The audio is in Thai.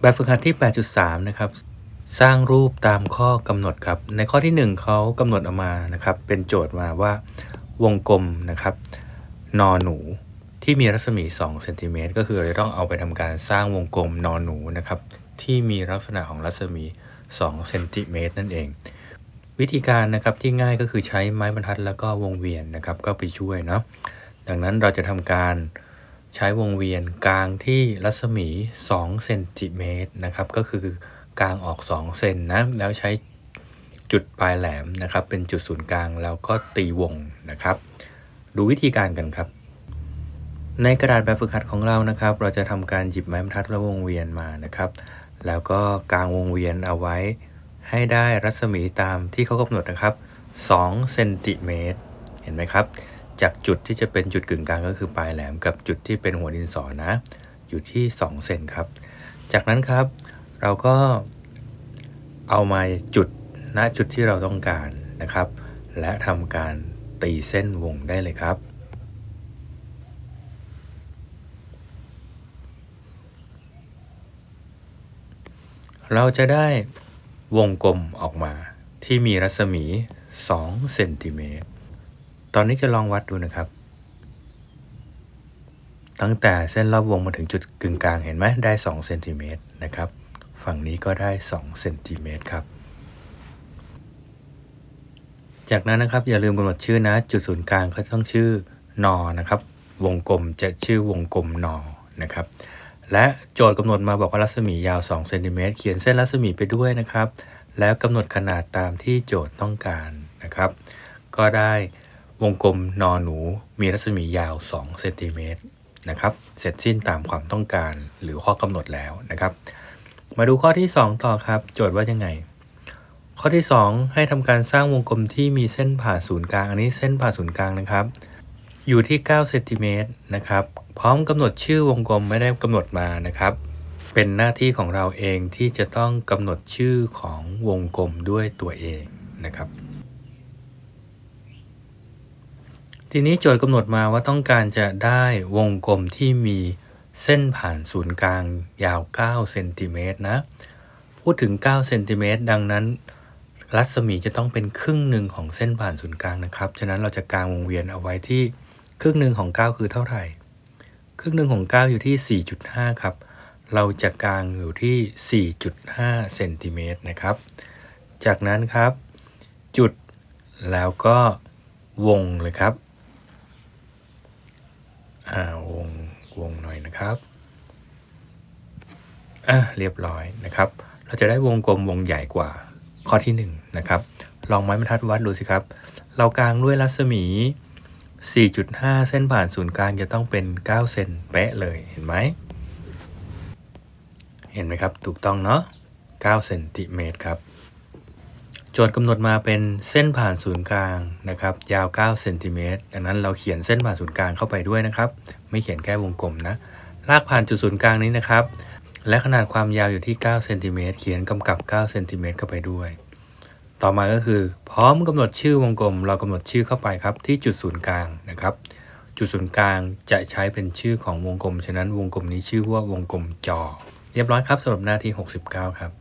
แบบฝึกหัดที่ 8.3 นะครับ สร้างรูปตามข้อกำหนดครับ ในข้อที่ 1เขากำหนดออกมานะครับ เป็นโจทย์มาว่าวงกลมนะครับนอหนูที่มีรัศมี2เซนติเมตรก็คือเราจะต้องเอาไปทำการสร้างวงกลมนอหนูนะครับที่มีลักษณะของรัศมี2เซนติเมตรนั่นเอง วิธีการนะครับที่ง่ายก็คือใช้ไม้บรรทัดแล้วก็วงเวียนนะครับก็ไปช่วยเนาะดังนั้นเราจะทำการ ใช้วงเวียนกลางที่รัศมี2เซนติเมตรนะครับก็คือกลางออก2เซนนะแล้วใช้จุดปลายแหลมนะครับ เป็นจุดศูนย์กลางแล้วก็ตีวงนะครับ ดูวิธีการกันครับ ในกระดาษแบบฝึกหัดของเรานะครับ เราจะทำการหยิบไม้บรรทัดและวงเวียนมานะครับ แล้วก็กางวงเวียนเอาไว้ ให้ได้รัศมีตามที่เขากำหนดนะครับ2เซนติเมตรเห็นไหมครับ จากจุดที่จะเป็นจุดกึ่งกลางก็คือปลายแหลมกับจุดที่เป็นหัวดินสอนะ อยู่ที่ 2 เซนครับ จากนั้นครับ เราก็เอามาจุดณจุดที่เราต้องการนะครับ และทำการตีเส้นวงได้เลยครับเราจะได้วงกลมออกมาที่มีรัศมี 2 เซนติเมตร ตอนนี้จะลองวัดดูนะครับ ตั้งแต่เส้นรอบวงมาถึงจุดกึ่งกลางเห็นไหมได้2เซนติเมตรนะครับ ฝั่งนี้ก็ได้2เซนติเมตรครับ จากนั้นนะครับอย่าลืมกำหนดชื่อนะ จุดศูนย์กลางก็ต้องชื่อนอนะครับ วงกลมจะชื่อวงกลมนอนะครับ และโจทย์กำหนดมาบอกว่ารัศมียาว2เซนติเมตรเขียนเส้นรัศมีไปด้วยนะครับ แล้วกำหนดขนาดตามที่โจทย์ต้องการนะครับ ก็ได้ วงกลมนอนหนูมีรัศมียาว 2 เซนติเมตรนะครับ เสร็จสิ้นตามความต้องการหรือข้อกำหนดแล้วนะครับ มาดูข้อที่ 2 ต่อครับ โจทย์ว่ายังไง ข้อที่ 2 ให้ทำการสร้างวงกลมที่มีเส้นผ่าศูนย์กลาง อันนี้เส้นผ่าศูนย์กลางนะครับ อยู่ที่9เซนติเมตรนะครับ พร้อมกำหนดชื่อวงกลมไม่ได้กำหนดมานะครับ เป็นหน้าที่ของเราเองที่จะต้องกำหนดชื่อของวงกลมด้วยตัวเองนะครับ ทีนี้โจทย์กำหนดมาว่าต้องการจะได้วงกลมที่มีเส้นผ่านศูนย์กลางยาว 9 เซนติเมตรนะ พูดถึง 9 เซนติเมตรดังนั้น รัศมีจะต้องเป็นครึ่งหนึ่งของเส้นผ่านศูนย์กลางนะครับ ฉะนั้นเราจะกางวงเวียนเอาไว้ที่ครึ่งหนึ่งของ 9 คือเท่าไหร่ ครึ่งหนึ่งของ 9 อยู่ที่ 4.5 ครับ เราจะกางอยู่ที่ 4.5 เซนติเมตรนะครับ จากนั้นครับ จุดแล้วก็วงเลยครับ อ่าวงวงหน่อยนะครับอะเรียบร้อยนะครับ เราจะได้วงกลมวงใหญ่กว่าข้อที่1นนะครับลองไม้บรรทัดวัดดูสิครับ เรากางด้วยรัศมี 4.5 เส้นผ่านศูนย์กลางจะต้องเป็น 9 เซนเป๊ะเลยเห็นไหมเห็นไหมครับ ถูกต้องเนาะ9เซนติเมตรครับ จทย์กำหนดมาเป็นเส้นผ่านศูนย์กลางนะครับ ยาว 9 เซนติเมตรดังนั้นเราเขียนเส้นผ่านศูนย์กลางเข้าไปด้วยนะครับ ไม่เขียนแค่วงกลมนะ ลากผ่านจุดศูนย์กลางนี้นะครับ และขนาดความยาวอยู่ที่ 9 เซนติเมตรเขียนกำกับ 9 เซนติเมตรเข้าไปด้วย ต่อมาก็คือ พร้อมกำหนดชื่อวงกลม เรากำหนดชื่อเข้าไปครับ ที่จุดศูนย์กลางนะครับ จุดศูนย์กลางจะใช้เป็นชื่อของวงกลม ฉะนั้นวงกลมนี้ชื่อว่าวงกลมจอ เรียบร้อยครับสำหรับหน้าที่ 69 ครับ